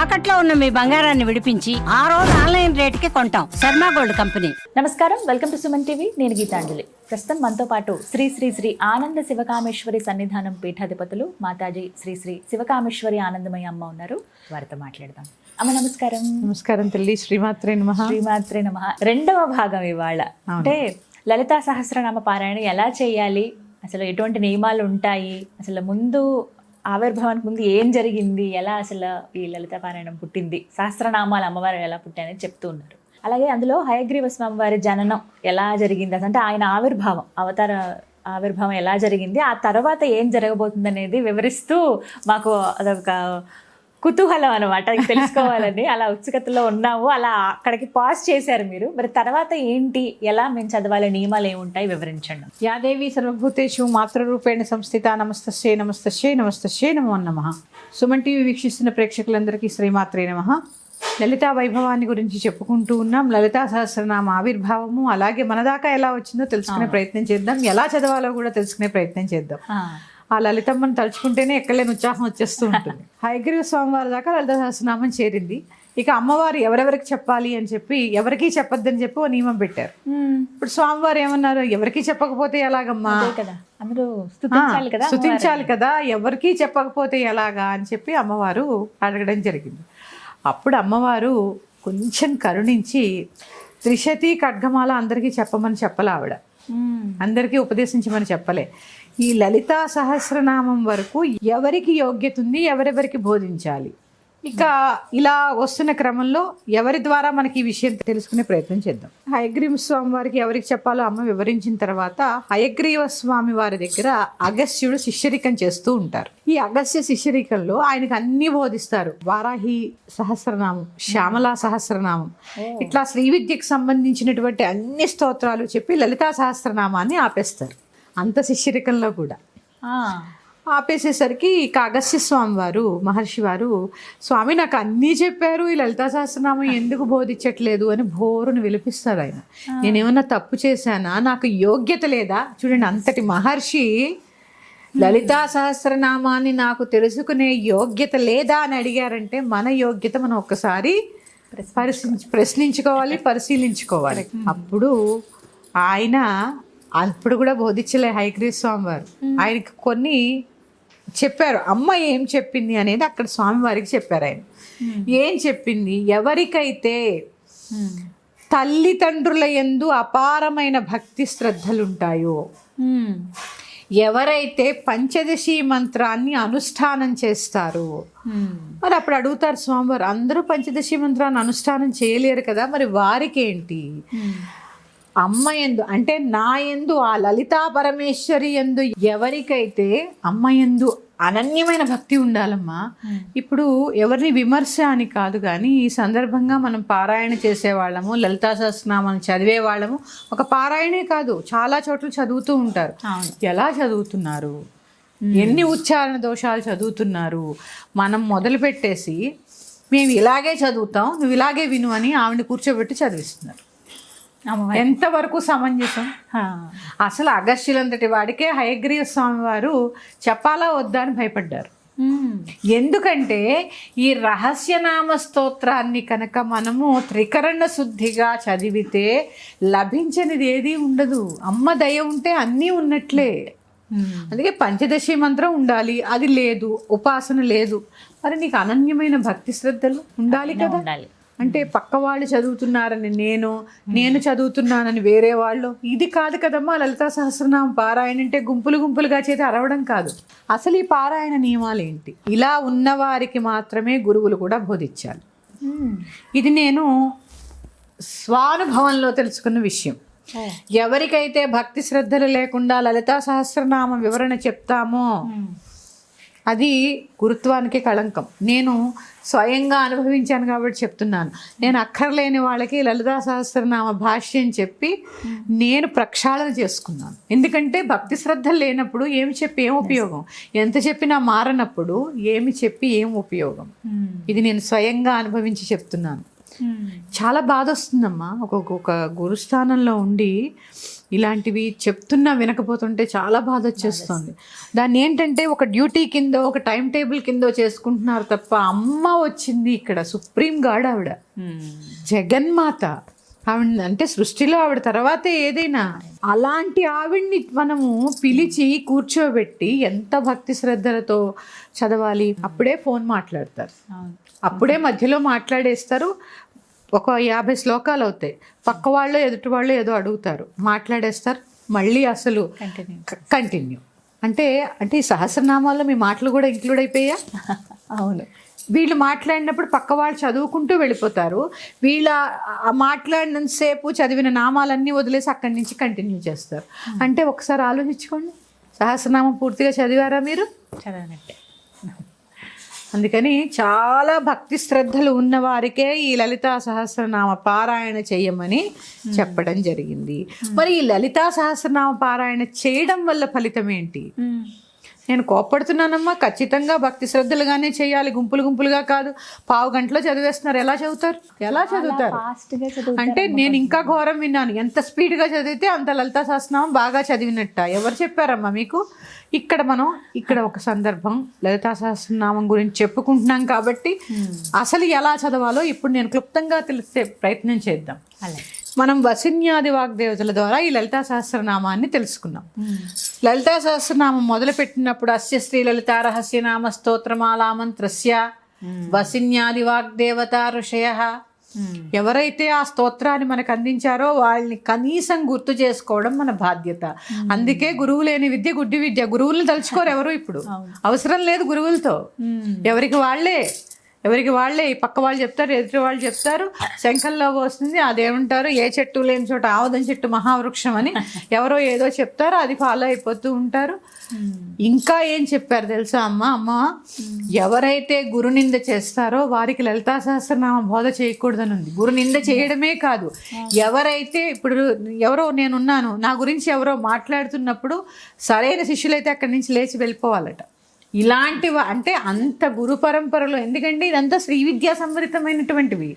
తాకట్లో ఉన్న మీ బంగారాన్ని విడిపించి ఆ రోజు ఆన్లైన్ రేటుకి కొంటాం. Sharma gold company. నమస్కారం. Welcome to Suman TV. నేను గీతాంజలి. ప్రస్తుతం మనతో పాటు శ్రీ శ్రీ శ్రీ ఆనంద శివకామేశ్వరి సన్నిధానం పీఠాధిపతులు మాతాజీ శ్రీ శ్రీ శివకామేశ్వరి ఆనందమయ్య అమ్మ ఉన్నారు. వారితో మాట్లాడదాం. అమ్మ నమస్కారం. నమస్కారం తల్లి. శ్రీమాత్రే నమ. శ్రీమాత్రే నమ. రెండవ భాగం ఇవాళ. అంటే లలితా సహస్రనామ పారాయణ ఎలా చేయాలి? అసలు ఎటువంటి నియమాలు ఉంటాయి? అసలు ముందు ఆవిర్భావానికి ముందు ఏం జరిగింది? ఎలా అసలు ఈ లలిత పారాయణం పుట్టింది? సహస్రనామాలు అమ్మవారు ఎలా పుట్టాయని చెప్తూ ఉన్నారు. అలాగే అందులో హయగ్రీవ స్వామి వారి జననం ఎలా జరిగింది? అసలు అంటే ఆయన ఆవిర్భావం అవతార ఆవిర్భావం ఎలా జరిగింది? ఆ తర్వాత ఏం జరగబోతుంది అనేది వివరిస్తూ మాకు అదొక కుతూహలం అనమాట తెలుసుకోవాలని. అలా ఉత్సుకతలో ఉన్నాము అలా అక్కడికి పాజ్ చేశారు మీరు. మరి తర్వాత ఏంటి? ఎలా మేము చదవాలి? నియమాలు ఏముంటాయి? వివరించండి. యాదేవి సర్వభూతేషు మాతృరూపేణ సంస్థిత నమస్తశ్చే నమస్తశ్చే నమస్తశ్చే నమో నమ. సుమన్ టీవీ వీక్షిస్తున్న ప్రేక్షకులందరికీ శ్రీమాత్రే నమ. లలితా వైభవాన్ని గురించి చెప్పుకుంటూ ఉన్నాం. లలితా సహస్రనామ ఆవిర్భావము. అలాగే మన దాకా ఎలా వచ్చిందో తెలుసుకునే ప్రయత్నం చేద్దాం. ఎలా చదవాలో కూడా తెలుసుకునే ప్రయత్నం చేద్దాం. ఆ లలితమ్మని తలుచుకుంటేనే ఎక్కలేని ఉత్సాహం వచ్చేస్తూ ఉంటుంది. హయగ్రీవ స్వామివారి దాకా లలిత సహస్రనామం చేరింది. ఇక అమ్మవారు ఎవరెవరికి చెప్పాలి అని చెప్పి ఎవరికీ చెప్పొద్దని చెప్పి ఓ నియమం పెట్టారు. ఇప్పుడు స్వామివారు ఏమన్నారు? ఎవరికీ చెప్పకపోతే ఎలాగమ్మా? స్థుతించాలి కదా. ఎవరికీ చెప్పకపోతే ఎలాగా అని చెప్పి అమ్మవారు అడగడం జరిగింది. అప్పుడు అమ్మవారు కొంచెం కరుణించి త్రిశతి ఖడ్గమాల అందరికీ చెప్పమని చెప్పలే ఆవిడ. Hmm. అందరికీ ఉపదేశించమని చెప్పలే. ఈ లలితా సహస్రనామం వరకు ఎవరికి యోగ్యత ఉంది ఎవరెవరికి బోధించాలి? ఇక ఇలా వస్తున్న క్రమంలో ఎవరి ద్వారా మనకి ఈ విషయం తెలుసుకునే ప్రయత్నం చేద్దాం. హయగ్రీవ స్వామి వారికి ఎవరికి చెప్పాలో అమ్మ వివరించిన తర్వాత హయగ్రీవ స్వామి వారి దగ్గర అగస్త్యుడు శిష్యరికం చేస్తూ ఉంటారు. ఈ అగస్త్య శిష్యరికంలో ఆయనకు అన్ని బోధిస్తారు. వారాహి సహస్రనామం శ్యామలా సహస్రనామం ఇట్లా శ్రీ విద్యకు సంబంధించినటువంటి అన్ని స్తోత్రాలు చెప్పి లలితా సహస్రనామాన్ని ఆపేస్తారు. అంత శిష్యరికంలో కూడా. ఆ. ఆపేసేసరికి ఇక అగస్త్య స్వామి వారు మహర్షి వారు స్వామి నాకు అన్నీ చెప్పారు ఈ లలితా సహస్రనామం ఎందుకు బోధించట్లేదు? అని భోరును విలిపిస్తాడు ఆయన. నేనేమన్నా తప్పు చేశానా? నాకు యోగ్యత లేదా? చూడండి అంతటి మహర్షి లలితా సహస్రనామాన్ని నాకు తెలుసుకునే యోగ్యత లేదా? అని అడిగారంటే మన యోగ్యత మనం ఒక్కసారి పరిశీలించ ప్రశ్నించుకోవాలి పరిశీలించుకోవాలి. అప్పుడు ఆయన అప్పుడు కూడా బోధించలే హైగ్రీవ్ స్వామి వారు. ఆయనకి కొన్ని చెప్పారు అమ్మ ఏం చెప్పింది అనేది అక్కడ స్వామివారికి చెప్పారు ఆయన ఏం చెప్పింది ఎవరికైతే మ్మ్. తల్లిదండ్రుల యందు అపారమైన భక్తి శ్రద్ధలుంటాయో మ్మ్. ఎవరైతే పంచదశి మంత్రాన్ని అనుష్ఠానం చేస్తారో. మరి అప్పుడు అడుగుతారు స్వామివారు అందరూ పంచదశి మంత్రాన్ని అనుష్ఠానం చేయలేరు కదా మరి వారికి ఏంటి మ్మ్. అమ్మ ఎందు అంటే నా ఎందు ఆ లలితా పరమేశ్వరి ఎందు ఎవరికైతే అమ్మ ఎందు అనన్యమైన భక్తి ఉండాలమ్మా ఇప్పుడు ఎవరిని విమర్శ అని కాదు కానీ ఈ సందర్భంగా మనం పారాయణ చేసేవాళ్ళము లలితా సహస్రనామం చదివే వాళ్ళము ఒక పారాయణే కాదు చాలా చోట్ల చదువుతూ ఉంటారు. ఎలా చదువుతున్నారు? ఎన్ని ఉచ్చారణ దోషాలు చదువుతున్నారు? మనం మొదలు పెట్టేసి మేము ఇలాగే చదువుతాం నువ్వు ఇలాగే విను అని ఆవిడ కూర్చోబెట్టి చదివిస్తున్నారు. ఎంతవరకు సమంజసం. అసలు అగస్త్యులంతటి వాడికే హయగ్రీవ స్వామి వారు చెప్పాలా వద్దా అని భయపడ్డారు. ఎందుకంటే ఈ రహస్యనామ స్తోత్రాన్ని కనుక మనము త్రికరణ శుద్ధిగా చదివితే లభించనిది ఏదీ ఉండదు. అమ్మ దయ ఉంటే అన్నీ ఉన్నట్లే. అందుకే పంచదశి మంత్రం ఉండాలి. అది లేదు. ఉపాసన లేదు. మరి నీకు అనన్యమైన భక్తి శ్రద్ధలు ఉండాలి కదా? ఉండాలి. అంటే పక్క వాళ్ళు చదువుతున్నారని నేను నేను చదువుతున్నానని వేరే వాళ్ళు. ఇది కాదు కదమ్మా లలితా సహస్రనామం. పారాయణ అంటే గుంపులు గుంపులుగా చేతి అరవడం కాదు. అసలు ఈ పారాయణ నియమాలు ఏంటి? ఇలా ఉన్నవారికి మాత్రమే గురువులు కూడా బోధించాలి. ఇది నేను స్వానుభవంలో తెలుసుకున్న విషయం. ఎవరికైతే భక్తి శ్రద్ధలు లేకుండా లలితా సహస్రనామ వివరణ చెప్తామో. అది గురుత్వానికి కళంకం. నేను స్వయంగా అనుభవించాను కాబట్టి చెప్తున్నాను. నేను అక్కర్లేని వాళ్ళకి లలితా సహస్రనామ భాష్యం చెప్పి నేను ప్రక్షాళన చేసుకున్నాను. ఎందుకంటే భక్తి శ్రద్ధ లేనప్పుడు ఏమి చెప్పి ఏం ఉపయోగం? ఎంత చెప్పినా మారనప్పుడు ఏమి చెప్పి ఏం ఉపయోగం? మ్మ్. ఇది నేను స్వయంగా అనుభవించి చెప్తున్నాను. చాలా బాధ వస్తుందమ్మా. ఒక ఒక గురుస్థానంలో ఉండి ఇలాంటివి చెప్తున్నా వినకపోతుంటే చాలా బాధ వచ్చేస్తుంది. దాన్ని ఏంటంటే ఒక డ్యూటీ కింద ఒక టైం టేబుల్ కింద చేసుకుంటున్నారు తప్ప అమ్మ వచ్చింది ఇక్కడ సుప్రీం గాడ్ ఆవిడ. జగన్మాత. ఆవిడ అంటే సృష్టిలో ఆవిడ తర్వాతే ఏదైనా. అలాంటి ఆవిడ్ని మనము పిలిచి కూర్చోబెట్టి ఎంత భక్తి శ్రద్ధలతో చదవాలి అప్పుడే ఫోన్ మాట్లాడతారు. అప్పుడే మధ్యలో మాట్లాడేస్తారు ఒక యాభై శ్లోకాలు అవుతాయి. పక్క వాళ్ళు ఎదుటి వాళ్ళు ఏదో అడుగుతారు. మాట్లాడేస్తారు. మళ్ళీ అసలు కంటిన్యూ కంటిన్యూ అంటే అంటే ఈ సహస్రనామాల్లో మీ మాటలు కూడా ఇంక్లూడ్ అయిపోయా అవును. వీళ్ళు మాట్లాడినప్పుడు పక్క వాళ్ళు చదువుకుంటూ వెళ్ళిపోతారు. వీళ్ళ మాట్లాడినంతసేపు చదివిన నామాలన్నీ వదిలేసి అక్కడి నుంచి కంటిన్యూ చేస్తారు. అంటే ఒకసారి ఆలోచించుకోండి. సహస్రనామం పూర్తిగా చదివారా మీరు? చదవనట్టే అందుకని చాలా భక్తి శ్రద్ధలు ఉన్న వారికే ఈ లలితా సహస్రనామ పారాయణ చేయమని చెప్పడం జరిగింది. మరి ఈ లలితా సహస్రనామ పారాయణ చేయడం వల్ల ఫలితం ఏంటి? నేను కోప్పడుతున్నానమ్మా. ఖచ్చితంగా భక్తి శ్రద్ధలుగానే చేయాలి. గుంపులు గుంపులుగా కాదు. పావు గంటలో చదివేస్తున్నారు. ఎలా చదువుతారు? ఎలా చదువుతారు? అంటే నేను ఇంకా ఘోరం విన్నాను. ఎంత స్పీడ్గా చదివితే అంత లలితా సహస్రనామం బాగా చదివినట్ట. ఎవరు చెప్పారమ్మా మీకు? ఇక్కడ మనం ఇక్కడ ఒక సందర్భం. లలితా సహస్రనామం గురించి చెప్పుకుంటున్నాం కాబట్టి అసలు ఎలా చదవాలో ఇప్పుడు నేను క్లుప్తంగా తెలిసే ప్రయత్నం చేద్దాం. అలాగే మనం వసిన్యాది వాగ్దేవతల ద్వారా ఈ లలితా సహస్రనామాన్ని తెలుసుకున్నాం. లలితా సహస్రనామం మొదలు పెట్టినప్పుడు అస్య శ్రీ లలితా రహస్యనామ స్తోత్రమాలామంత్రస్య వసిన్యాది వాగ్దేవత ఋషయ. ఎవరైతే ఆ స్తోత్రాన్ని మనకు అందించారో వాళ్ళని కనీసం గుర్తు చేసుకోవడం మన బాధ్యత. అందుకే గురువు లేని విద్య గుడ్డి విద్య గురువులను తలుచుకోరు ఎవరు ఇప్పుడు. అవసరం లేదు గురువులతో. ఎవరికి వాళ్ళే. ఎవరికి వాళ్ళే ఈ పక్క వాళ్ళు చెప్తారు ఎదుటి వాళ్ళు చెప్తారు. శంఖంలో వస్తుంది అదేమంటారు ఏ చెట్టు లేని చోట ఆవదం చెట్టు మహావృక్షం అని ఎవరో ఏదో చెప్తారు అది ఫాలో అయిపోతూ ఉంటారు. ఇంకా ఏం చెప్పారు తెలుసా అమ్మ? అమ్మ ఎవరైతే గురునింద చేస్తారో వారికి లలితా సహస్రనామ బోధ చేయకూడదని ఉంది గురునింద చేయడమే కాదు. ఎవరైతే ఇప్పుడు ఎవరో నేనున్నాను నా గురించి ఎవరో మాట్లాడుతున్నప్పుడు సరైన శిష్యులైతే అక్కడి నుంచి లేచి వెళ్ళిపోవాలట. ఇలాంటివి అంటే అంత గురు పరంపరలో ఎందుకంటే ఇదంతా శ్రీ విద్యా సంవరితమైనటువంటివి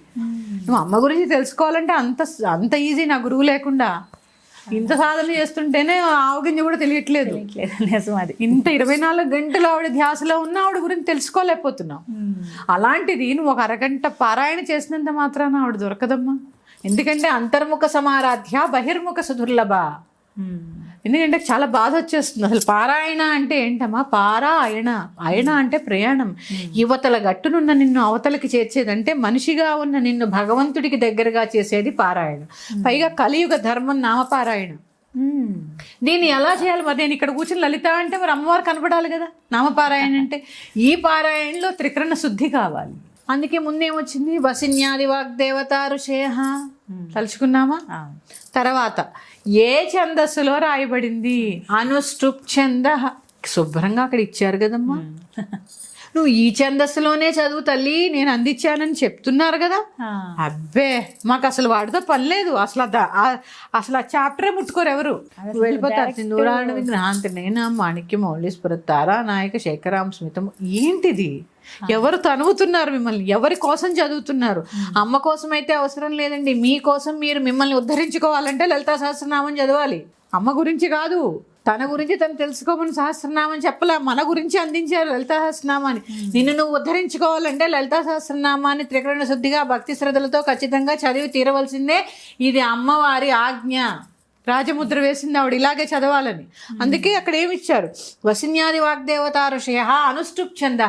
నువ్వు అమ్మ గురించి తెలుసుకోవాలంటే అంత అంత ఈజీ నా గురువు లేకుండా. ఇంత సాధన చేస్తుంటేనే ఆవగింజ కూడా తెలియట్లేదు. లేదు నిజం అది. ఇంత ఇరవై నాలుగు గంటలు ఆవిడ ధ్యాసలో ఉన్న ఆవిడ గురించి తెలుసుకోలేకపోతున్నావు. అలాంటిది నువ్వు ఒక అరగంట పారాయణ చేసినంత మాత్రాన ఆవిడ దొరకదమ్మా. ఎందుకంటే అంతర్ముఖ సమారాధ్య బహిర్ముఖ సుదుర్లభ. ఎందుకంటే చాలా బాధ వచ్చేస్తుంది. అసలు పారాయణ అంటే ఏంటమ్మా? పారాయణ. అయణ అంటే ప్రయాణం. యువతల గట్టునున్న నిన్ను అవతలకి చేర్చేదంటే మనిషిగా ఉన్న నిన్ను భగవంతుడికి దగ్గరగా చేసేది పారాయణ. పైగా కలియుగ ధర్మం నామపారాయణ. దీన్ని ఎలా చేయాలి? మరి నేను ఇక్కడ కూర్చుని లలిత అంటే మరి అమ్మవారు కనపడాలి కదా? నామపారాయణ అంటే ఈ పారాయణలో త్రికరణ శుద్ధి కావాలి. అందుకే ముందేమొచ్చింది? వసిన్యాది వాగ్దేవత ఋషయ తలుచుకున్నామా. తర్వాత ఏ ఛందస్సులో రాయబడింది? అనుష్టుప్ ఛంద శుభ్రంగా అక్కడ ఇచ్చారు కదమ్మా. నువ్వు ఈ ఛందస్సులోనే చదువు తల్లి నేను అందించానని చెప్తున్నారు కదా. అబ్బే మాకు అసలు వాడితో పని లేదు. అసలు అసలు ఆ చాప్టరే ముట్టుకోరు ఎవరు. వెళ్ళిపోతారు సింధూరాణ విగ్రహాంతి నేనా మాణిక్య మౌళీశ్వర తారా నాయక శేఖరాం స్మితం ఏంటిది? ఎవరు తనువుతున్నారు మిమ్మల్ని? ఎవరి కోసం చదువుతున్నారు? అమ్మ కోసం అయితే అవసరం లేదండి. మీ కోసం మీరు మిమ్మల్ని ఉద్ధరించుకోవాలంటే లలితా సహస్రనామం చదవాలి. అమ్మ గురించి కాదు. తన గురించి తను తెలుసుకోమని సహస్రనామం చెప్పలే మన గురించి అందించారు లలితా సహస్రనామాన్ని. నిన్ను నువ్వు ఉద్ధరించుకోవాలంటే లలితా సహస్రనామాన్ని త్రికరణ శుద్ధిగా భక్తి శ్రద్ధలతో ఖచ్చితంగా చదివి తీరవలసిందే. ఇది అమ్మవారి ఆజ్ఞ. రాజముద్ర వేసింది ఆవిడ ఇలాగే చదవాలని. అందుకే అక్కడ ఏమి ఇచ్చారు వసిన్యాది వాగ్దేవత ఋషయ అనుష్టుప్ ఛంద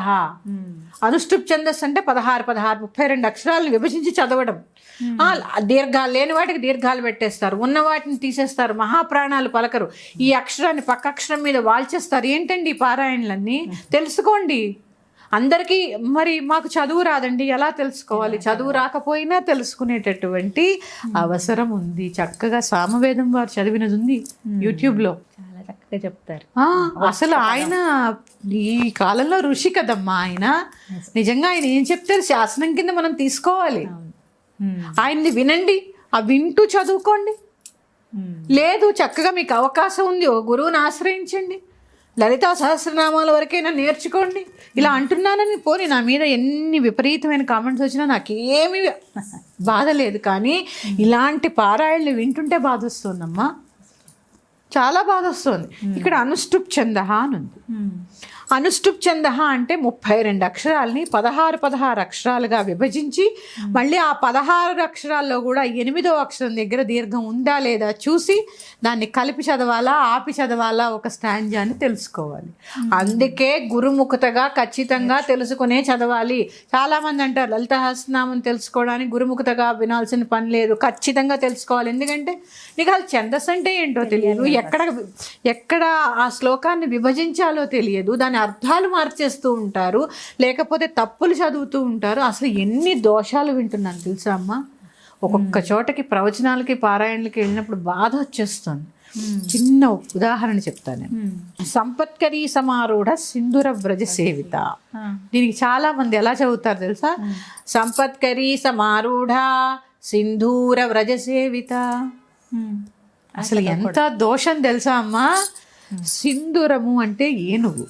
అనుష్టుప్ ఛందస్ అంటే పదహారు పదహారు ముప్పై రెండు అక్షరాలను విభజించి చదవడం. దీర్ఘాలు లేని వాటికి దీర్ఘాలు పెట్టేస్తారు. ఉన్న వాటిని తీసేస్తారు. మహాప్రాణాలు పలకరు. ఈ అక్షరాన్ని పక్క అక్షరం మీద వాల్చేస్తారు. ఏంటండి ఈ పారాయణలన్నీ? తెలుసుకోండి. అందరికీ మరి మాకు చదువు రాదండి ఎలా తెలుసుకోవాలి? చదువు రాకపోయినా తెలుసుకునేటటువంటి అవసరం ఉంది. చక్కగా సామవేదం వారు చదివినది ఉంది యూట్యూబ్లో. చాలా చక్కగా చెప్తారు. అసలు ఆయన ఈ కాలంలో ఋషి కదమ్మా ఆయన. నిజంగా ఆయన ఏం చెప్తారు? శాసనం కింద మనం తీసుకోవాలి. ఆయన్ని వినండి. ఆ వింటూ చదువుకోండి. లేదు చక్కగా మీకు అవకాశం ఉంది. ఓ గురువుని ఆశ్రయించండి. లలితా సహస్రనామాల వరకైనా నేర్చుకోండి. ఇలా అంటున్నానని పోని నా మీద ఎన్ని విపరీతమైన కామెంట్స్ వచ్చినా నాకేమీ బాధ లేదు. కానీ ఇలాంటి పారాయణలు వింటుంటే బాధ వస్తుందమ్మా చాలా బాధ వస్తుంది ఇక్కడ అనుష్టుప్ చంద అని ఉంది అనుష్టుప్ చంద అంటే ముప్పై రెండు అక్షరాలని పదహారు పదహారు అక్షరాలుగా విభజించి మళ్ళీ ఆ పదహారు అక్షరాల్లో కూడా ఎనిమిదో అక్షరం దగ్గర దీర్ఘం ఉందా లేదా చూసి దాన్ని కలిపి చదవాలా ఆపి చదవాలా ఒక స్టాంజా అని తెలుసుకోవాలి. అందుకే గురుముఖతగా ఖచ్చితంగా తెలుసుకునే చదవాలి. చాలామంది అంటారు లలిత హస్తనామం తెలుసుకోవడానికి గురుముఖతగా వినాల్సిన పని లేదు ఖచ్చితంగా తెలుసుకోవాలి. ఎందుకంటే నీకు అసలు ఛందస్సు అంటే ఏంటో తెలియదు. ఎక్కడ ఎక్కడ ఆ శ్లోకాన్ని విభజించాలో తెలియదు. దాని అర్థాలు మార్చేస్తూ ఉంటారు లేకపోతే తప్పులు చదువుతూ ఉంటారు. అసలు ఎన్ని దోషాలు వింటున్నాను తెలుసా అమ్మా? ఒక్కొక్క చోటకి ప్రవచనాలకి పారాయణలకి వెళ్ళినప్పుడు బాధ వచ్చేస్తుంది. చిన్న ఉదాహరణ చెప్తాను. నేను సంపత్కరీ సమారూఢ సింధుర వ్రజ సేవిత. దీనికి చాలా మంది ఎలా చదువుతారు తెలుసా? సంపత్కరీ సమారూఢ సింధూర వ్రజ సేవిత. అసలు ఎంత దోషం తెలుసా అమ్మా? సింధూరము అంటే ఏనుగు.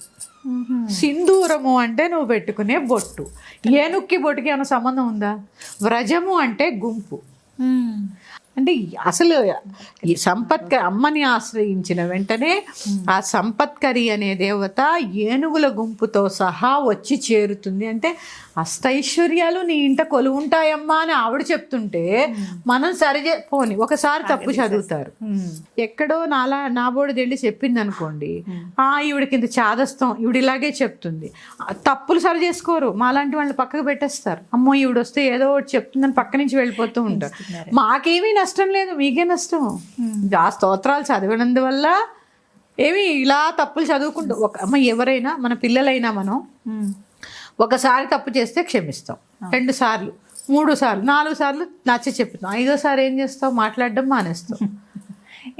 సింధూరము అంటే నువ్వు పెట్టుకునే బొట్టు. ఏనుక్కి బొట్టుకి ఏమైనా సంబంధం ఉందా? వ్రజము అంటే గుంపు. అంటే అసలు ఈ సంపత్క అమ్మని ఆశ్రయించిన వెంటనే ఆ సంపత్కరి అనే దేవత ఏనుగుల గుంపుతో సహా వచ్చి చేరుతుంది. అంటే అష్టైశ్వర్యాలు నీ ఇంట కొలువుంటాయమ్మా అని ఆవిడ చెప్తుంటే మనం సరిచే పోని ఒకసారి తప్పు చదువుతారు. ఎక్కడో నాలా నాబోడిది వెళ్ళి చెప్పింది అనుకోండి ఆ ఈవిడకి ఇంత చాదస్తం ఈవిడ ఇలాగే చెప్తుంది. తప్పులు సరి చేసుకోరు. మాలాంటి వాళ్ళని పక్కకు పెట్టేస్తారు. అమ్మో ఈవిడ వస్తే ఏదో ఒకటి చెప్తుందని పక్క నుంచి వెళ్ళిపోతూ ఉంటారు. మాకేమీ నష్టం లేదు మీకే నష్టం. ఆ స్తోత్రాలు చదివినందువల్ల ఏమి ఇలా తప్పులు చదువుకుంటూ ఒక అమ్మ ఎవరైనా మన పిల్లలైనా మనం ఒకసారి తప్పు చేస్తే క్షమిస్తాం. రెండు సార్లు మూడు సార్లు నాలుగు సార్లు నచ్చ చెప్తాం ఐదోసారి ఏం చేస్తావు మాట్లాడడం మానేస్తాం.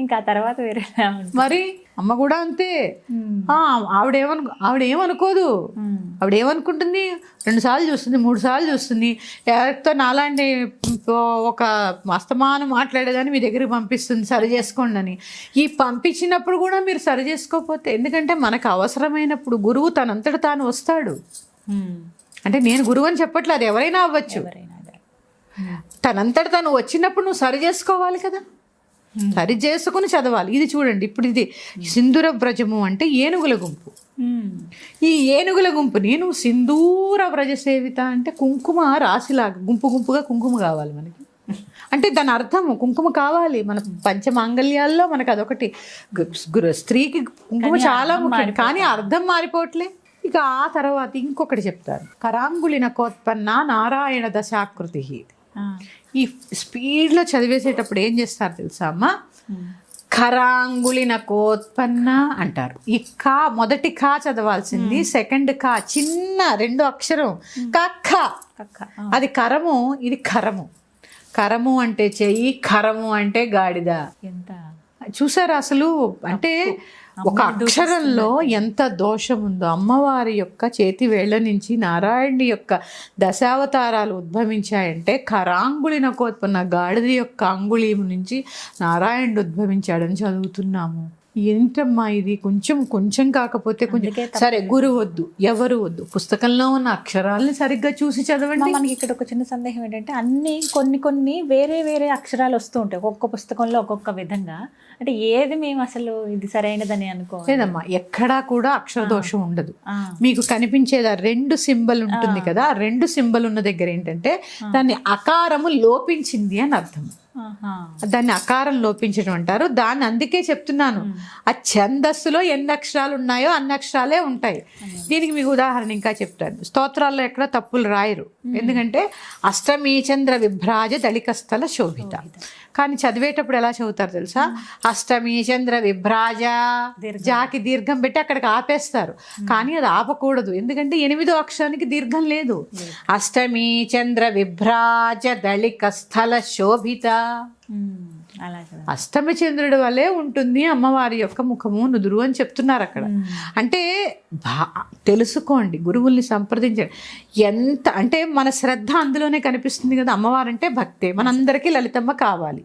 ఇంకా తర్వాత ఉంటుంది? మరి అమ్మ కూడా అంతే. ఆవిడేమను ఆవిడేమనుకోదు. ఆవిడేమనుకుంటుంది? రెండు సార్లు చూస్తుంది మూడు సార్లు చూస్తుంది. ఎవరితో నాలాంటి ఒక అస్తమానం మాట్లాడేదాన్ని మీ దగ్గరికి పంపిస్తుంది సరి చేసుకోండి అని. ఈ పంపించినప్పుడు కూడా మీరు సరి చేసుకోకపోతే ఎందుకంటే మనకు అవసరమైనప్పుడు గురువు తనంతట తాను వస్తాడు. అంటే నేను గురువు అని చెప్పట్లేదు ఎవరైనా అవ్వచ్చు. తనంతట తను వచ్చినప్పుడు నువ్వు సరి చేసుకోవాలి కదా. సరి చేసుకుని చదవాలి. ఇది చూడండి ఇప్పుడు ఇది సింధూర వ్రజము అంటే ఏనుగుల గుంపు. ఈ ఏనుగుల గుంపుని నువ్వు సింధూర వ్రజ సేవిత అంటే కుంకుమ రాశిలాగా గుంపు గుంపుగా కుంకుమ కావాలి మనకి. అంటే దాని అర్థము కుంకుమ కావాలి. మన పంచమాంగళ్యాల్లో మనకు అదొకటి. స్త్రీకి కుంకుమ చాలా ముఖ్యం. కానీ అర్థం మారిపోవట్లే. ఇక ఆ తర్వాత ఇంకొకటి చెప్తారు. కరాంగులిన కోత్పన్న నారాయణ దశాకృతి. ఈ స్పీడ్లో చదివేసేటప్పుడు ఏం చేస్తారు తెలుసా అమ్మ? ఖరాంగులిన కోత్పన్న అంటారు. ఈ కా మొదటి కా చదవాల్సింది సెకండ్ కా చిన్న రెండు అక్షరం. కక్క అది కరము ఇది కరము. కరము అంటే చెయ్యి ఖరము అంటే గాడిద. ఎంత? చూసారా అసలు? అంటే ఒక అక్షరంలో ఎంత దోషం ఉందో అమ్మవారి యొక్క చేతి వేళ్ళ నుంచి నారాయణుడి యొక్క దశావతారాలు ఉద్భవించాయంటే కరాంగుళి నకోత్పన్న గాడిద యొక్క అంగుళీం నుంచి నారాయణుడు ఉద్భవించాడని చదువుతున్నాము. ఏంటమ్మా ఇది? కొంచెం కొంచెం కాకపోతే కొంచెం సరే గురువు వద్దు ఎవరు వద్దు. పుస్తకంలో ఉన్న అక్షరాలని సరిగ్గా చూసి చదవండి. మనకి ఇక్కడ ఒక చిన్న సందేహం ఏంటంటే అన్ని కొన్ని కొన్ని వేరే వేరే అక్షరాలు వస్తూ ఉంటాయి. ఒక్కొక్క పుస్తకంలో ఒక్కొక్క విధంగా. అంటే ఏది మేము అసలు ఇది సరైనదని అనుకో లేదమ్మా ఎక్కడా కూడా అక్షర దోషం ఉండదు. మీకు కనిపించేది? ఆ రెండు సింబల్ ఉంటుంది కదా ఆ రెండు సింబల్ ఉన్న దగ్గర ఏంటంటే దాన్ని అకారము లోపించింది అని అర్థం. దాన్ని అకారం లోపించడం అంటారు. దాన్ని అందుకే చెప్తున్నాను. ఆ ఛందస్సులో ఎన్ని అక్షరాలు ఉన్నాయో అన్ని అక్షరాలే ఉంటాయి. దీనికి మీకు ఉదాహరణ ఇంకా చెప్తాను. స్తోత్రాల్లో ఎక్కడ తప్పులు రాయరు. ఎందుకంటే అష్టమీ చంద్ర విభ్రాజ దళికస్థల శోభిత. కానీ చదివేటప్పుడు ఎలా చదువుతారు తెలుసా? అష్టమీ చంద్ర విభ్రాజ జాకి దీర్ఘం పెట్టి అక్కడికి ఆపేస్తారు. కానీ అది ఆపకూడదు. ఎందుకంటే ఎనిమిదో అక్షరానికి దీర్ఘం లేదు. అష్టమీ చంద్ర విభ్రాజ దళిక స్థల శోభిత. అష్టమి చంద్రుడి వలె ఉంటుంది అమ్మవారి యొక్క ముఖము నుదురు అని చెప్తున్నారు అక్కడ. అంటే భా తెలుసుకోండి గురువుల్ని సంప్రదించండి. ఎంత అంటే మన శ్రద్ధ అందులోనే కనిపిస్తుంది కదా అమ్మవారంటే భక్తే. మనందరికీ లలితమ్మ కావాలి.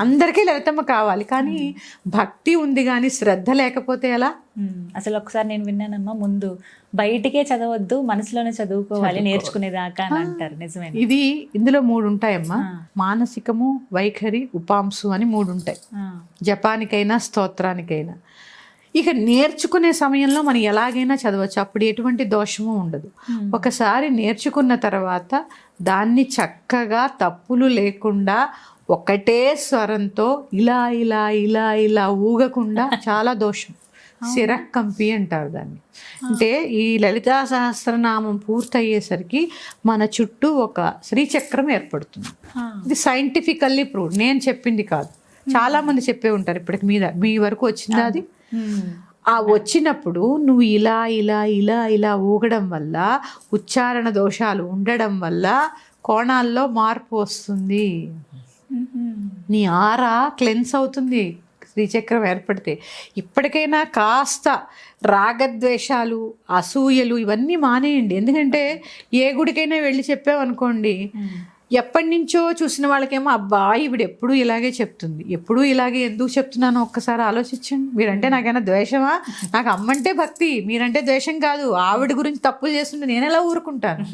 అందరికీ లలితమ్మ కావాలి. కానీ భక్తి ఉంది కానీ శ్రద్ధ లేకపోతే ఎలా. అసలు ఒకసారి నేను విన్నానమ్మా ముందు బయటికే చదవద్దు మనసులోనే చదువుకోవాలి నేర్చుకునేదాకా అని అంటారు. నిజమే ఇది ఇందులో మూడు ఉంటాయమ్మా. మానసికము వైఖరి ఉపాంశు అని మూడు ఉంటాయి. జపానికైనా స్తోత్రానికైనా. ఇక నేర్చుకునే సమయంలో మనం ఎలాగైనా చదవచ్చు. అప్పుడు ఎటువంటి దోషము ఉండదు. ఒకసారి నేర్చుకున్న తర్వాత దాన్ని చక్కగా తప్పులు లేకుండా ఒకటే స్వరంతో ఇలా ఇలా ఇలా ఇలా ఊగకుండా చాలా దోషం. శిరకంపి అంటారు దాన్ని. అంటే ఈ లలితా సహస్రనామం పూర్తయ్యేసరికి మన చుట్టూ ఒక శ్రీచక్రం ఏర్పడుతుంది. ఇది సైంటిఫికల్లీ ప్రూవ్ నేను చెప్పింది కాదు. చాలా మంది చెప్పే ఉంటారు ఇప్పటికి మీద. మీ వరకు వచ్చిందా అది? ఆ వచ్చినప్పుడు నువ్వు ఇలా ఇలా ఇలా ఇలా ఊగడం వల్ల ఉచ్చారణ దోషాలు ఉండడం వల్ల కోణాల్లో మార్పు వస్తుంది. నీ ఆరా క్లెన్స్ అవుతుంది శ్రీచక్రం ఏర్పడితే. ఇప్పటికైనా కాస్త రాగద్వేషాలు అసూయలు ఇవన్నీ మానేయండి. ఎందుకంటే ఏ గుడికైనా వెళ్ళి చెప్పామనుకోండి ఎప్పటి నుంచో చూసిన వాళ్ళకేమో అబ్బా ఈవిడ ఎప్పుడు ఇలాగే చెప్తుంది. ఎప్పుడు ఇలాగే ఎందుకు చెప్తున్నానో ఒక్కసారి ఆలోచించండి. మీరంటే నాకైనా ద్వేషమా? నాకు అమ్మంటే భక్తి మీరంటే ద్వేషం కాదు. ఆవిడ గురించి తప్పులు చేస్తుంటే నేను ఎలా ఊరుకుంటాను?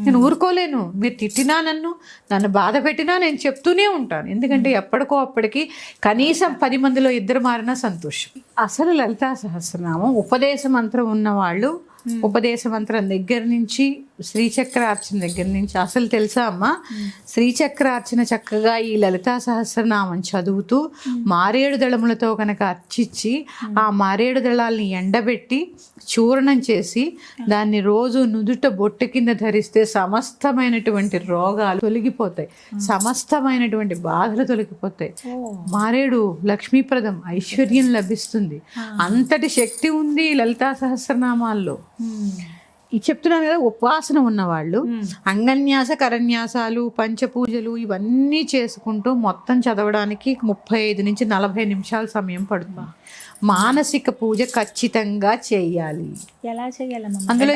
నేను ఊరుకోలేను. మీరు తిట్టినా నన్ను నన్ను బాధ పెట్టినా నేను చెప్తూనే ఉంటాను. ఎందుకంటే ఎప్పటికో అప్పటికి కనీసం పది మందిలో ఇద్దరు మారినా సంతోషం. అసలు లలితా సహస్రనామం ఉపదేశ మంత్రం ఉన్న వాళ్ళు ఉపదేశ మంత్రం దగ్గర నుంచి శ్రీచక్రార్చన దగ్గర నుంచి అసలు తెలుసా అమ్మా? శ్రీచక్రార్చన చక్కగా ఈ లలితా సహస్రనామం చదువుతూ మారేడు దళములతో కనుక అర్చించి ఆ మారేడు దళాల్ని ఎండబెట్టి చూర్ణం చేసి దాన్ని రోజు నుదుట బొట్టు కింద ధరిస్తే సమస్తమైనటువంటి రోగాలు తొలగిపోతాయి. సమస్తమైనటువంటి బాధలు తొలగిపోతాయి. మారేడు లక్ష్మీప్రదం ఐశ్వర్యం లభిస్తుంది. అంతటి శక్తి ఉంది లలితా సహస్రనామాల్లో. చెప్తున్నాను కదా ఉపాసన ఉన్నవాళ్ళు అంగన్యాస కరన్యాసాలు పంచపూజలు ఇవన్నీ చేసుకుంటూ మొత్తం చదవడానికి ముప్పై ఐదు నుంచి నలభై నిమిషాల సమయం పడుతుంది. మానసిక పూజ ఖచ్చితంగా చేయాలి. ఎలా చేయాలమ్మా? అందులో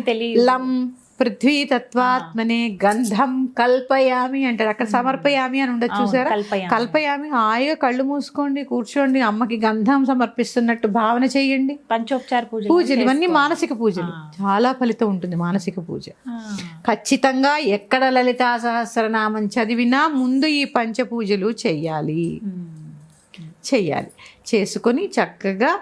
తెలియదు. లం పృథ్వీ తత్వాత్మనే గంధం కల్పయామి అంటారు. అక్కడ సమర్పయామి అని ఉండదు చూసారా? కల్పయామి. కల్పయామి హాయిగా కళ్ళు మూసుకోండి కూర్చోండి అమ్మకి గంధం సమర్పిస్తున్నట్టు భావన చేయండి. పంచోపచార పూజ పూజలు ఇవన్నీ మానసిక పూజలు. చాలా ఫలితం ఉంటుంది మానసిక పూజ. ఖచ్చితంగా ఎక్కడ లలితా సహస్రనామం చదివినా ముందు ఈ పంచపూజలు చెయ్యాలి. చెయ్యాలి. చేసుకొని చక్కగా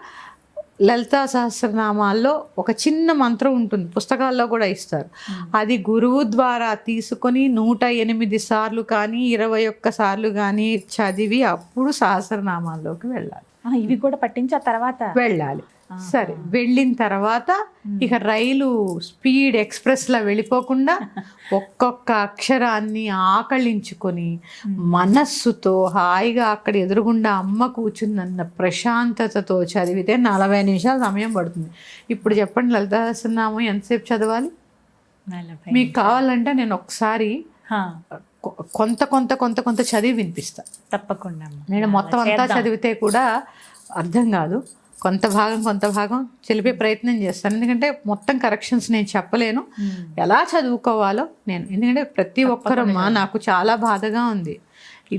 లలితా సహస్రనామాల్లో ఒక చిన్న మంత్రం ఉంటుంది. పుస్తకాల్లో కూడా ఇస్తారు. అది గురువు ద్వారా తీసుకొని నూట ఎనిమిది సార్లు కానీ ఇరవై ఒక్క సార్లు కానీ చదివి అప్పుడు సహస్రనామాల్లోకి వెళ్ళాలి. ఇవి కూడా పట్టించి ఆ తర్వాత వెళ్ళాలి. సరే వెళ్ళిన తర్వాత ఇక రైలు స్పీడ్ ఎక్స్ప్రెస్లో వెళ్ళిపోకుండా ఒక్కొక్క అక్షరాన్ని ఆకళించుకొని మనస్సుతో హాయిగా అక్కడ ఎదురుగుండా అమ్మ కూర్చుందన్న ప్రశాంతతతో చదివితే నలభై నిమిషాల సమయం పడుతుంది. ఇప్పుడు చెప్పండి లలితా సహస్రనామం ఎంతసేపు చదవాలి? మీకు కావాలంటే నేను ఒకసారి కొంత కొంత కొంత కొంత చదివి వినిపిస్తా. తప్పకుండా. నేను మొత్తం అంతా చదివితే కూడా అర్థం కాదు. కొంత భాగం కొంత భాగం తెలిపే ప్రయత్నం చేస్తాను. ఎందుకంటే మొత్తం కరెక్షన్స్ నేను చెప్పలేను. ఎలా చదువుకోవాలో నేను ఎందుకంటే ప్రతి ఒక్కరమ్మా నాకు చాలా బాధగా ఉంది.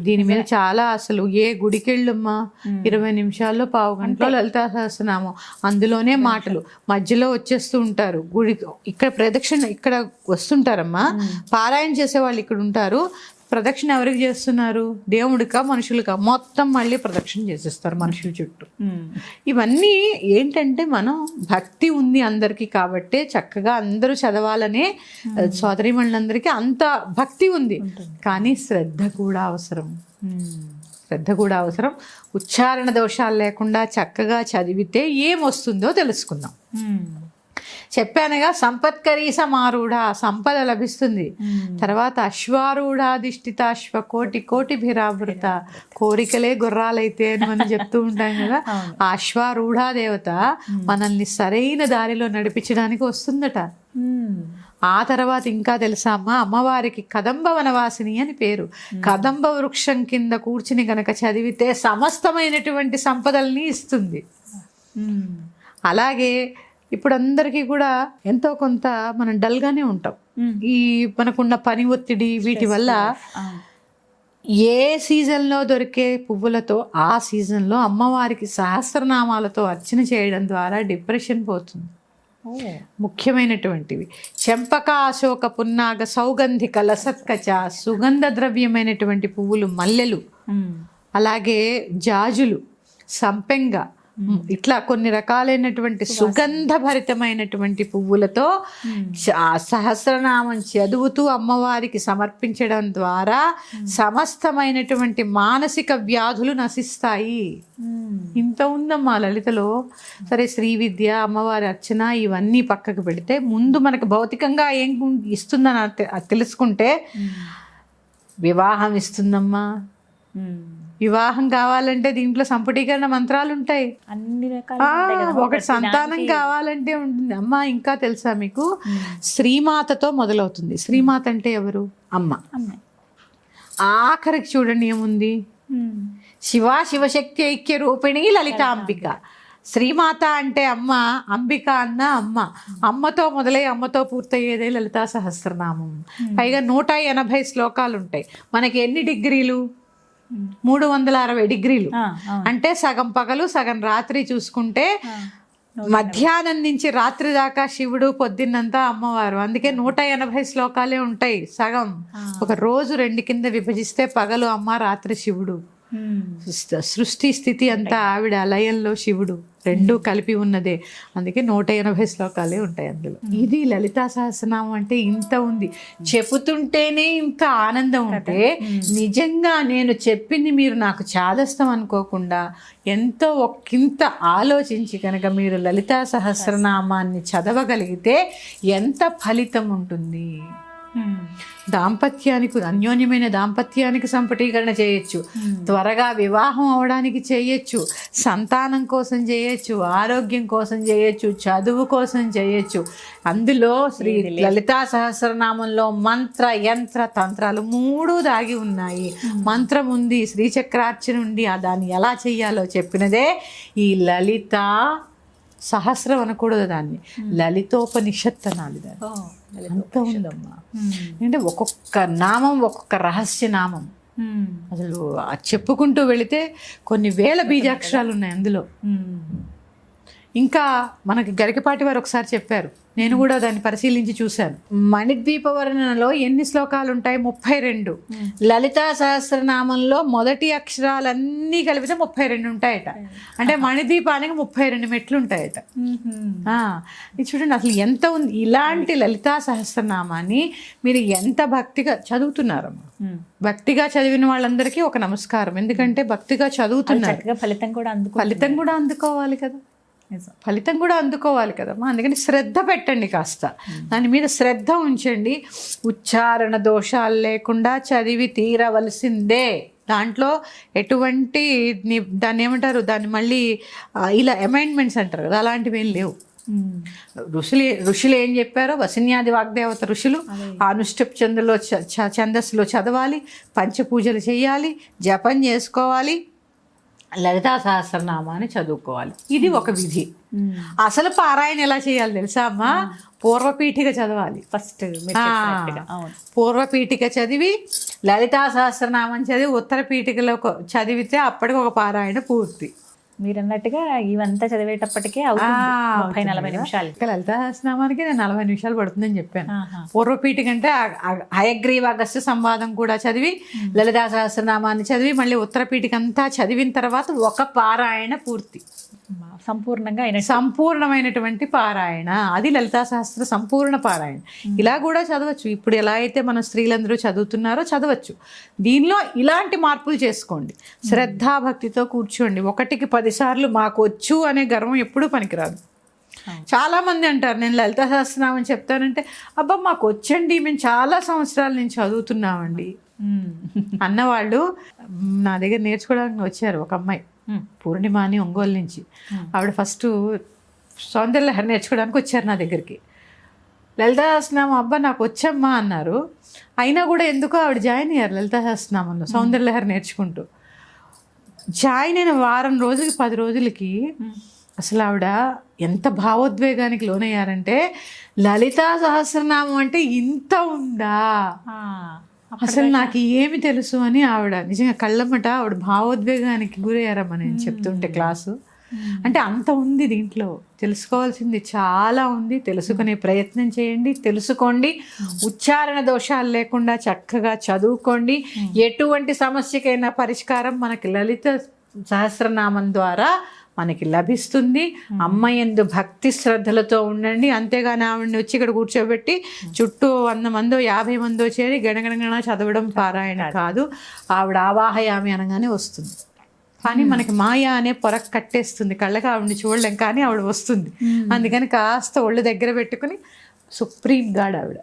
దీని మీద చాలా అసలు ఏ గుడికెళ్ళమ్మా? ఇరవై నిమిషాల్లో పావు గంటలో లలితా సహస్రనామం. అందులోనే మాటలు మధ్యలో వచ్చేస్తూ ఉంటారు. గుడి ఇక్కడ ప్రదక్షిణ ఇక్కడ వస్తుంటారమ్మా. పారాయణ చేసే వాళ్ళు ఇక్కడ ఉంటారు. ప్రదక్షిణ ఎవరికి చేస్తున్నారు? దేవుడికా మనుషులకా? మొత్తం మళ్ళీ ప్రదక్షిణ చేసేస్తారు మనుషుల చుట్టూ. ఉమ్. ఇవన్నీ ఏంటంటే మనం భక్తి ఉంది అందరికీ కాబట్టే చక్కగా అందరూ చదవాలనే సోదరిమణులందరికీ అంత భక్తి ఉంది. కానీ శ్రద్ధ కూడా అవసరం. ఉమ్. శ్రద్ధ కూడా అవసరం. ఉచ్చారణ దోషాలు లేకుండా చక్కగా చదివితే ఏమొస్తుందో తెలుసుకుందాం. చెప్పానుగా సంపత్కరీ సమారూఢ సంపద లభిస్తుంది. తర్వాత అశ్వారూఢాధిష్ఠితాశ్వ కోటి కోటి భిరావృత కోరికలే గుర్రాలైతే అని మనం చెప్తూ ఉంటాం కదా. ఆ అశ్వారూఢా దేవత మనల్ని సరైన దారిలో నడిపించడానికి వస్తుందట. ఆ తర్వాత ఇంకా తెలుసా అమ్మ అమ్మవారికి కదంబ వనవాసిని అని పేరు. కదంబ వృక్షం కింద కూర్చుని గనక చదివితే సమస్తమైనటువంటి సంపదల్ని ఇస్తుంది. అలాగే ఇప్పుడు అందరికీ కూడా ఎంతో కొంత మనం డల్గానే ఉంటాం. ఈ మనకున్న పని ఒత్తిడి వీటి వల్ల ఏ సీజన్లో దొరికే పువ్వులతో ఆ సీజన్లో అమ్మవారికి సహస్రనామాలతో అర్చన చేయడం ద్వారా డిప్రెషన్ పోతుంది. ముఖ్యమైనటువంటివి. చెంపక అశోక పున్నాగ సౌగంధిక లసత్కచ సుగంధ ద్రవ్యమైనటువంటి పువ్వులు మల్లెలు అలాగే జాజులు సంపెంగ ఇట్లా కొన్ని రకాలైనటువంటి సుగంధభరితమైనటువంటి పువ్వులతో సహస్రనామం చదువుతూ అమ్మవారికి సమర్పించడం ద్వారా సమస్తమైనటువంటి మానసిక వ్యాధులు నశిస్తాయి. ఇంత ఉందమ్మా లలితలో. సరే శ్రీ విద్య అమ్మవారి అర్చన ఇవన్నీ పక్కకు పెడితే ముందు మనకు భౌతికంగా ఏం ఇస్తుందని తెలుసుకుంటే వివాహం ఇస్తుందమ్మా. వివాహం కావాలంటే దీంట్లో సంపుటీకరణ మంత్రాలు ఉంటాయి. అన్ని రకాల ఒకటి సంతానం కావాలంటే ఉంటుంది. అమ్మ ఇంకా తెలుసా మీకు? శ్రీమాతతో మొదలవుతుంది. శ్రీమాత అంటే ఎవరు? అమ్మ. ఆఖరికి చూడండి ఏముంది? శివ శివశక్తి ఐక్య రూపిణి లలితాంబిక శ్రీమాత అంటే అమ్మ అంబిక అన్న అమ్మ. అమ్మతో మొదలై అమ్మతో పూర్తయ్యేదే లలితా సహస్రనామం. పైగా నూట ఎనభై శ్లోకాలు ఉంటాయి. మనకి ఎన్ని డిగ్రీలు? మూడు వందల అరవై డిగ్రీలు. అంటే సగం పగలు సగం రాత్రి చూసుకుంటే మధ్యాహ్నం నుంచి రాత్రి దాకా శివుడు పొద్దున్నంతా అమ్మవారు. అందుకే నూట ఎనభై శ్లోకాలే ఉంటాయి సగం. ఒక రోజు రెండు కింద విభజిస్తే పగలు అమ్మ రాత్రి శివుడు. సృష్టి స్థితి అంతా ఆవిడ లయంలో శివుడు రెండూ కలిపి ఉన్నదే. అందుకే నూట ఎనభై శ్లోకాలే ఉంటాయి అందులో. ఇది లలితా సహస్రనామం అంటే ఇంత ఉంది. చెబుతుంటేనే ఇంత ఆనందం ఉంటే నిజంగా నేను చెప్పింది మీరు నాకు చాదస్తం అనుకోకుండా ఎంతో ఒక్కింత ఆలోచించి కనుక మీరు లలితా సహస్రనామాన్ని చదవగలిగితే ఎంత ఫలితం ఉంటుంది. దాంపత్యానికి అన్యోన్యమైన దాంపత్యానికి సంపటీకరణ చేయొచ్చు. త్వరగా వివాహం అవడానికి చేయొచ్చు. సంతానం కోసం చేయొచ్చు. ఆరోగ్యం కోసం చేయొచ్చు. చదువు కోసం చేయొచ్చు. అందులో శ్రీ లలితా సహస్రనామంలో మంత్ర యంత్ర తంత్రాలు మూడు దాగి ఉన్నాయి. మంత్రం ఉంది శ్రీచక్రార్చన ఉంది. ఆ దాన్ని ఎలా చెయ్యాలో చెప్పినదే ఈ లలిత సహస్రం అనకూడదు దాన్ని. లలితోపనిషత్ అనాలి దాన్ని. అంత ఉందమ్మా మ్మ్. అంటే ఒక్కొక్క నామం ఒక్కొక్క రహస్య నామం. అసలు చెప్పుకుంటూ వెళితే కొన్ని వేల బీజాక్షరాలు ఉన్నాయి అందులో. ఇంకా మనకి గరికపాటి వారు ఒకసారి చెప్పారు నేను కూడా దాన్ని పరిశీలించి చూశాను. మణిద్వీప వర్ణనలో ఎన్ని శ్లోకాలు ఉంటాయి ముప్పై రెండు. లలితా సహస్రనామంలో మొదటి అక్షరాలన్నీ కలిపితే ముప్పై రెండు ఉంటాయట. అంటే మణిద్వీపానికి ముప్పై రెండు మెట్లు ఉంటాయట ఇది చూడండి అసలు ఎంత ఉంది? ఇలాంటి లలితా సహస్రనామాన్ని మీరు ఎంత భక్తిగా చదువుతున్నారమ్మా. మ్మ్. భక్తిగా చదివిన వాళ్ళందరికీ ఒక నమస్కారం. ఎందుకంటే భక్తిగా చదువుతున్నారు. ఫలితం కూడా అందుకో ఫలితం కూడా అందుకోవాలి కదా. ఫలితం కూడా అందుకోవాలి కదమ్మా. అందుకని శ్రద్ధ పెట్టండి కాస్త. దాని మీద శ్రద్ధ ఉంచండి. ఉచ్చారణ దోషాలు లేకుండా చదివి తీరవలసిందే. దాంట్లో ఎటువంటి దాన్ని ఏమంటారు? దాన్ని మళ్ళీ ఇలా అమైండ్మెంట్స్ అంటారు కదా అలాంటివి ఏం లేవు. మ్మ్. ఋషులు ఋషులు ఏం చెప్పారో? వసిన్యాది వాగ్దేవత ఋషులు అనుష్ఠప్ చందులో చ- చ- ఛందస్సులో చదవాలి పంచపూజలు చేయాలి జపం చేసుకోవాలి లలితా సహస్రనామాన్ని చదువుకోవాలి. ఇది ఒక విధి. మ్మ్. అసలు పారాయణ ఎలా చేయాలి తెలుసా అమ్మా? పూర్వపీఠిక చదవాలి. ఫస్ట్ పూర్వపీఠిక చదివి లలితా సహస్రనామం చదివి ఉత్తర పీఠికలో చదివితే అప్పటికి ఒక పారాయణ పూర్తి. మీరు అన్నట్టుగా ఇవంతా చదివేటప్పటికే ముప్పై నలభై నిమిషాలు. లలితా సహస్రనామానికి నేను నలభై నిమిషాలు పడుతుందని చెప్పాను. ఆ- ఆ- హయగ్రీవ అగస్త్య సంవాదం కూడా చదివి లలితా సహస్రనామాన్ని చదివి మళ్ళీ ఉత్తరపీఠిక అంతా చదివిన తర్వాత ఒక పారాయణ పూర్తి. సంపూర్ణంగా అయిన సంపూర్ణమైనటువంటి పారాయణ. అది లలితా సహస్ర సంపూర్ణ పారాయణ. ఇలా కూడా చదవచ్చు. ఇప్పుడు ఎలా అయితే మన స్త్రీలందరూ చదువుతున్నారో చదవచ్చు. దీనిలో ఇలాంటి మార్పులు చేసుకోండి. శ్రద్ధాభక్తితో కూర్చోండి. ఒకటికి పదిసార్లు మాకు వచ్చు అనే గర్వం ఎప్పుడూ పనికిరాదు. చాలా మంది అంటారు నేను లలిత సహస్రనామం చెప్తానంటే అబ్బా మాకు వచ్చండి మేము చాలా సంవత్సరాల నుంచి చదువుతున్నామండి. అన్నవాళ్ళు నా దగ్గర నేర్చుకోవడానికి వచ్చారు ఒక అమ్మాయి. మ్మ్. పూర్ణిమ అని ఒంగోలు నుంచి. ఆవిడ ఫస్ట్ సౌందర్యలహరి నేర్చుకోవడానికి వచ్చారు నా దగ్గరికి. లలితా సహస్రనామం అబ్బా నాకు వచ్చమ్మా అన్నారు. అయినా కూడా ఎందుకో ఆవిడ జాయిన్ అయ్యారు లలితా సహస్రనామంలో సౌందర్యలహరి నేర్చుకుంటూ. జాయిన్ అయిన వారం రోజులకి పది రోజులకి అసలు ఆవిడ ఎంత భావోద్వేగానికి లోనయ్యారంటే లలితా సహస్రనామం అంటే ఇంత ఉందా? అసలు నాకు ఏమి తెలుసు అని ఆవిడ నిజంగా కళ్ళమ్మట ఆవిడ భావోద్వేగానికి గురయ్యారమ్మా నేను చెప్తుంటే క్లాసు. అంటే అంత ఉంది దీంట్లో. తెలుసుకోవాల్సింది చాలా ఉంది. తెలుసుకునే ప్రయత్నం చేయండి తెలుసుకోండి. ఉచ్చారణ దోషాలు లేకుండా చక్కగా చదువుకోండి. ఎటువంటి సమస్యకైనా పరిష్కారం మనకి లలిత సహస్రనామం ద్వారా మనకి లభిస్తుంది. అమ్మ ఎందు భక్తి శ్రద్ధలతో ఉండండి. అంతేగాని ఆవిడని వచ్చి ఇక్కడ కూర్చోబెట్టి చుట్టూ వంద మందో యాభై మందో చేరి గణగణగణ చదవడం పారాయణ కాదు. ఆవిడ ఆవాహయామి అనగానే వస్తుంది. కానీ మనకి మాయ అనే పొర కట్టేస్తుంది. కళ్ళకి ఆవిడని చూడలేం కానీ ఆవిడ వస్తుంది. అందుకని కాస్త ఒళ్ళు దగ్గర పెట్టుకుని సుప్రీం గాడ్ ఆవిడ.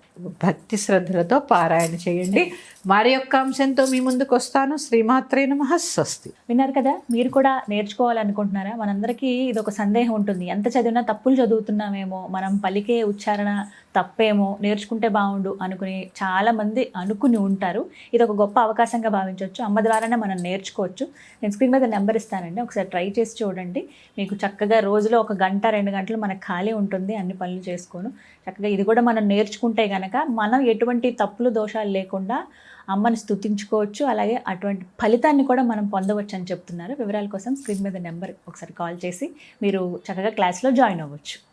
భక్తి శ్రద్ధలతో పారాయణ చేయండి. మరి యొక్క అంశంతో మీ ముందుకు వస్తాను. శ్రీమాత్రే నమ. స్వస్తి. విన్నారు కదా? మీరు కూడా నేర్చుకోవాలనుకుంటున్నారా? మనందరికీ ఇది ఒక సందేహం ఉంటుంది. ఎంత చదివినా తప్పులు చదువుతున్నామేమో మనం పలికే ఉచ్చారణ తప్పేమో నేర్చుకుంటే బాగుండు అనుకుని చాలామంది అనుకుని ఉంటారు. ఇది ఒక గొప్ప అవకాశంగా భావించవచ్చు. అమ్మ ద్వారానే మనం నేర్చుకోవచ్చు. నేను స్క్రీన్ మీద నెంబర్ ఇస్తానండి. ఒకసారి ట్రై చేసి చూడండి. మీకు చక్కగా రోజులో ఒక గంట రెండు గంటలు మనకు ఖాళీ ఉంటుంది. అన్ని పనులు చేసుకోను. చక్కగా ఇది కూడా మనం నేర్చుకుంటే కనుక మనం ఎటువంటి తప్పులు దోషాలు లేకుండా అమ్మని స్తుతించుకోవచ్చు. అలాగే అటువంటి ఫలితాన్ని కూడా మనం పొందవచ్చు అని చెప్తున్నారు. వివరాల కోసం స్క్రీన్ మీద నెంబర్ ఒకసారి కాల్ చేసి మీరు చక్కగా క్లాస్లో జాయిన్ అవ్వచ్చు.